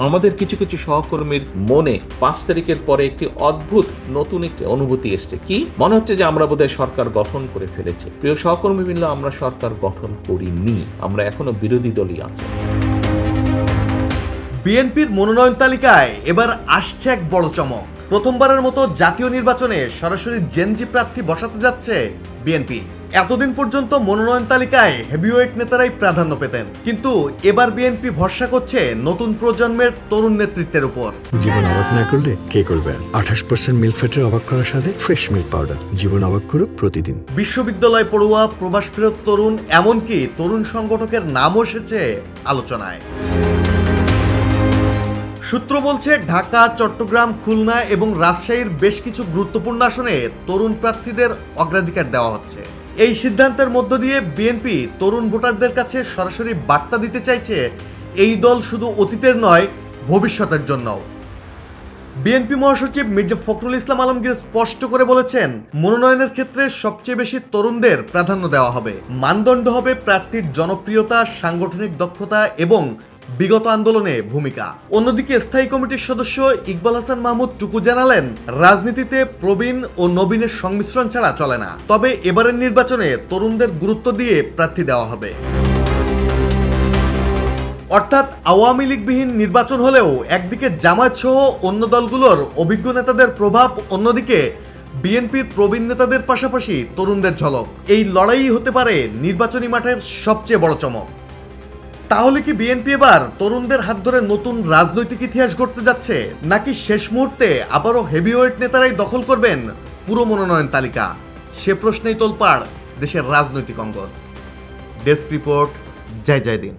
আমাদের কিছু কিছু সহকর্মীর মনে পাঁচ তারিখের পরে একটি অদ্ভুত নতুন একটি অনুভূতি এসছে। কি? মনে হচ্ছে যে আমরা বোধহয় সরকার গঠন করে ফেলেছি। প্রিয় সহকর্মী বৃন্দ, আমরা সরকার গঠন করিনি। আমরা এখনও বিরোধী দলই আছি। বিএনপির মনোনয়ন তালিকায় এবার আসছে এক বড় চমক। প্রথমবারের মতো জাতীয় নির্বাচনে সরাসরি জেনজি প্রার্থী বসাতে যাচ্ছে বিএনপি। এতদিন পর্যন্ত মনোনয়ন তালিকায় হেভিওয়েট নেতারাই প্রাধান্য পেতেন। কিন্তু এবার বিএনপি ভরসা করছে নতুন প্রজন্মের তরুণ নেতৃত্বের উপর। জীবন অবাক না করলে কে করবে? আঠাশ পার্সেন্ট মিল্ক ফ্যাটের অবাক করার সাথে ফ্রেশ মিল্ক পাউডার জীবন অবাক করুক প্রতিদিন। বিশ্ববিদ্যালয় পড়ুয়া প্রবাস ফেরত তরুণ এমনকি তরুণ সংগঠকের নামও এসেছে আলোচনায়। সূত্র বলছে ঢাকা চট্টগ্রাম খুলনা এবং রাজশাহীর বেশ কিছু গুরুত্বপূর্ণ আসনে তরুণ প্রার্থীদের অগ্রাধিকার দেওয়া হচ্ছে। এই সিদ্ধান্তের মধ্য দিয়ে বিএনপি তরুণ ভোটারদের কাছে সরাসরি বার্তা দিতে চাইছে, এই দল শুধু অতীতের নয়, ভবিষ্যতের জন্যও। বিএনপি মহাসচিব মির্জা ফখরুল ইসলাম আলমগীর স্পষ্ট করে বলেছেন, মনোনয়নের ক্ষেত্রে সবচেয়ে বেশি তরুণদের প্রাধান্য দেওয়া হবে। মানদণ্ড হবে প্রার্থীর জনপ্রিয়তা, সাংগঠনিক দক্ষতা এবং বিগত আন্দোলনে ভূমিকা। অন্যদিকে স্থায়ী কমিটির সদস্য ইকবাল হাসান মাহমুদ টুকু জানালেন, রাজনীতিতে প্রবীণ ও নবীনের সংমিশ্রণ ছাড়া চলে না। তবে এবারের নির্বাচনে তরুণদের গুরুত্ব দিয়ে প্রার্থী দেওয়া হবে। অর্থাৎ আওয়ামী লীগবিহীন নির্বাচন হলেও একদিকে জামায়াত সহ অন্য দলগুলোর অভিজ্ঞ নেতাদের প্রভাব, অন্যদিকে বিএনপির প্রবীণ নেতাদের পাশাপাশি তরুণদের ঝলক। এই লড়াই হতে পারে নির্বাচনী মাঠের সবচেয়ে বড় চমক। তাহলে কি বিএনপি এবার তরুণদের হাত ধরে নতুন রাজনৈতিক ইতিহাস গড়তে যাচ্ছে? নাকি শেষ মুহূর্তে আবারও হেভিওয়েট নেতারাই দখল করবেন পুরো মনোনয়ন তালিকা? সে প্রশ্নেই তোলপাড় দেশের রাজনৈতিক অঙ্গন। ডেস্ক রিপোর্ট জয় জয় দিন